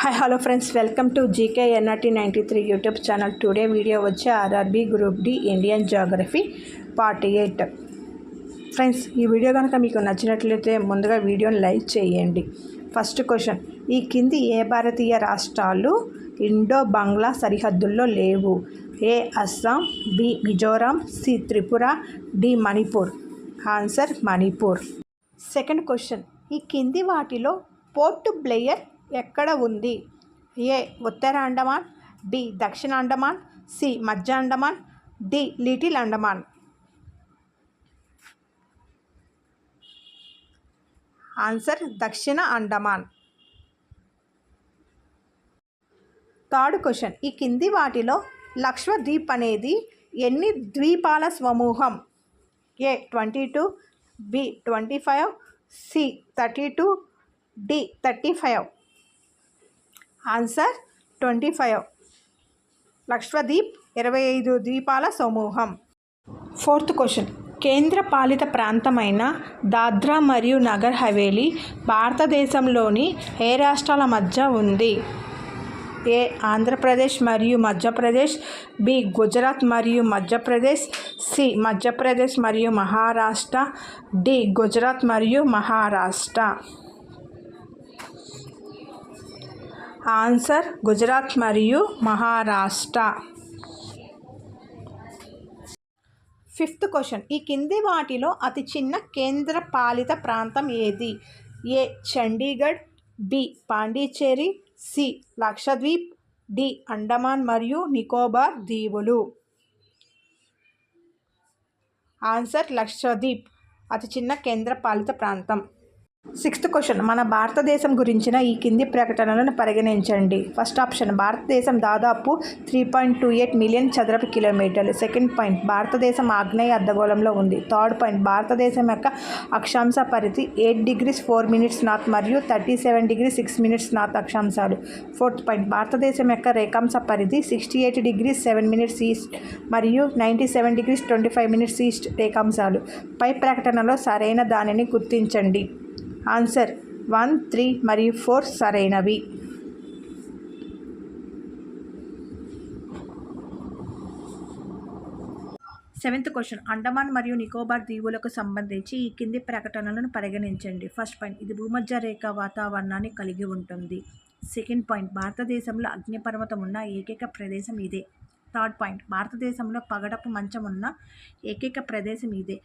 Hi hello friends welcome to GK NRT ninety three YouTube channel today video వచ్చి RRB group D Indian geography part eight friends ఈ video కనుక మీకు నచ్చినట్లయితే ముందుగా వీడియోని like చేయండి. ఫస్ట్ క్వశ్చన్ ఈ కింది ఏ భారతీయ రాష్ట్రాలు ఇండో బంగ్లా సరిహద్దుల్లో లేవు? A Assam B Mizoram C Tripura D Manipur. Answer Manipur. Second question ఈ కింది వాటిలో పోర్ట్ బ్లేయర్ ఎక్కడ ఉంది? ఏ ఉత్తర అండమాన్ బి దక్షిణ అండమాన్ సి మధ్య Andaman D little Andaman answer దక్షిణ అండమాన్. Third question. ఈ కింది వాటిలో లక్ష్మద్వీప్ అనేది ఎన్ని ద్వీపాల సమూహం A twenty two B twenty five C thirty two D thirty five. Answer twenty five. Lakshadweep ఇరవై ఐదు ద్వీపాల సమూహం. Fourth question. కేంద్ర పాలిత ప్రాంతమైన దాద్రా మరియు నగర్ హవేలీ భారతదేశంలోని ఏ రాష్ట్రాల మధ్య ఉంది? ఏ ఆంధ్రప్రదేశ్ మరియు మధ్యప్రదేశ్ బి గుజరాత్ మరియు మధ్యప్రదేశ్ సి మధ్యప్రదేశ్ మరియు మహారాష్ట్ర డి గుజరాత్ మరియు మహారాష్ట్ర. ఆన్సర్ గుజరాత్ మరియు మహారాష్ట్ర. Fifth question. ఈ కింది వాటిలో అతి చిన్న కేంద్ర పాలిత ప్రాంతం ఏది? A. Chandigarh B. Pondicherry C. Lakshadweep D. Andaman మరియు నికోబార్ దీవులు. ఆన్సర్ లక్షద్వీప్. అతి చిన్న కేంద్ర పాలిత ప్రాంతం. సిక్స్త్ క్వశ్చన్ మన భారతదేశం గురించిన ఈ కింది ప్రకటనలను పరిగణించండి. ఫస్ట్ ఆప్షన్ భారతదేశం దాదాపు three point two eight million చదరపు కిలోమీటర్లు సెకండ్ పాయింట్ భారతదేశం ఆగ్నేయ అర్ధగోళంలో ఉంది. థర్డ్ పాయింట్ భారతదేశం యొక్క అక్షాంశ పరిధి eight degrees four minutes north మరియు thirty seven degree six minutes north అక్షాంశాలు. Fourth point భారతదేశం యొక్క రేఖాంశ పరిధి sixty eight degrees seven minutes east మరియు ninety seven degrees twenty five minutes east రేఖాంశాలు. పై ప్రకటనలో సరైన దానిని గుర్తించండి. ఆన్సర్ వన్ త్రీ మరియు ఫోర్ సరైనవి. Seventh question. అండమాన్ మరియు నికోబార్ దీవులకు సంబంధించి ఈ కింది ప్రకటనలను పరిగణించండి. ఫస్ట్ పాయింట్ ఇది భూమధ్య రేఖ వాతావరణాన్ని కలిగి ఉంటుంది. సెకండ్ పాయింట్ భారతదేశంలో అగ్నిపర్వతం ఉన్న ఏకైక ప్రదేశం ఇదే. థర్డ్ పాయింట్ భారతదేశంలో పగడపు మంచం ఉన్న ఏకైక ప్రదేశం ఇదే.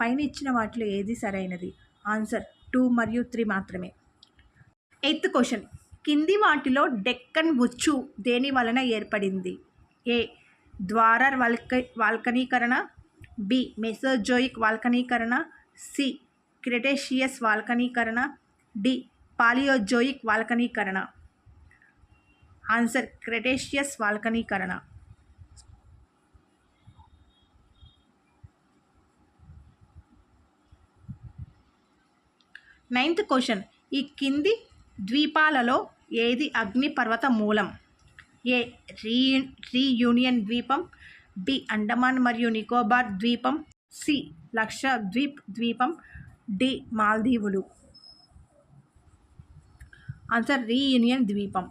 పైన ఇచ్చిన వాటిలో ఏది సరైనది? ఆన్సర్ టూ మరియు త్రీ మాత్రమే. Eighth question. కింది వాటిలో డెక్కన్ ఉచ్చు దేని వలన ఏర్పడింది? ఏ. ద్వారర్ వాల్క వాల్కనీకరణ. బి. మెసోజోయిక్ వాల్కనీకరణ. సి. క్రెటేషియస్ వాల్కనీకరణ. డి. పాలియోజోయిక్ వాల్కనీకరణ. Answer Cretaceous వాల్కనీకరణ. Ninth question. ఈ కింది ద్వీపాలలో ఏది అగ్నిపర్వత మూలం? ఏ రీ రీయూనియన్ ద్వీపం బి అండమాన్ మరియు నికోబార్ ద్వీపం సి లక్షద్వీప్ ద్వీపం డి మాల్దీవులు. ఆన్సర్ రీయూనియన్ ద్వీపం.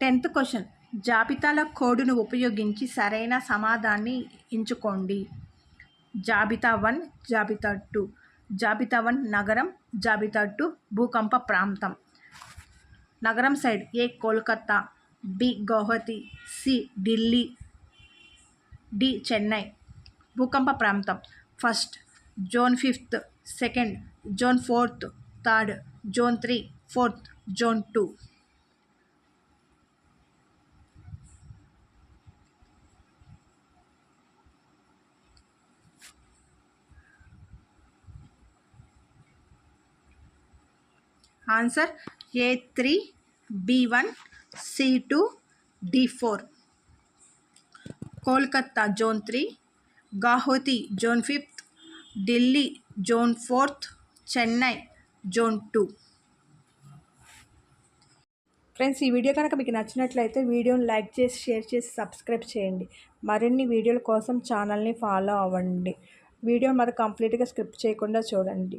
Tenth question. జాబితాల కోడ్ను ఉపయోగించి సరైన సమాధాన్ని ఎంచుకోండి. జాబితా వన్ జాబితా టూ. జాబితా వన్ నగరం జాబితా టూ భూకంప ప్రాంతం. నగరం side A Kolkata B Guwahati C Delhi D Chennai. భూకంప ప్రాంతం. First zone fifth. Second zone fourth. Third zone three. Fourth zone two. Answer A three B one C two D four. Kolkata zone three Guwahati zone fifth Delhi zone fourth Chennai zone two. Friends ఈ video కనుక మీకు నచ్చినట్లయితే వీడియోని like చేసి share చేసి subscribe చేయండి. మరిన్ని వీడియోల కోసం ఛానల్ని ఫాలో అవ్వండి. వీడియో మరి కంప్లీట్గా స్క్రిప్ట్ చేయకుండా చూడండి.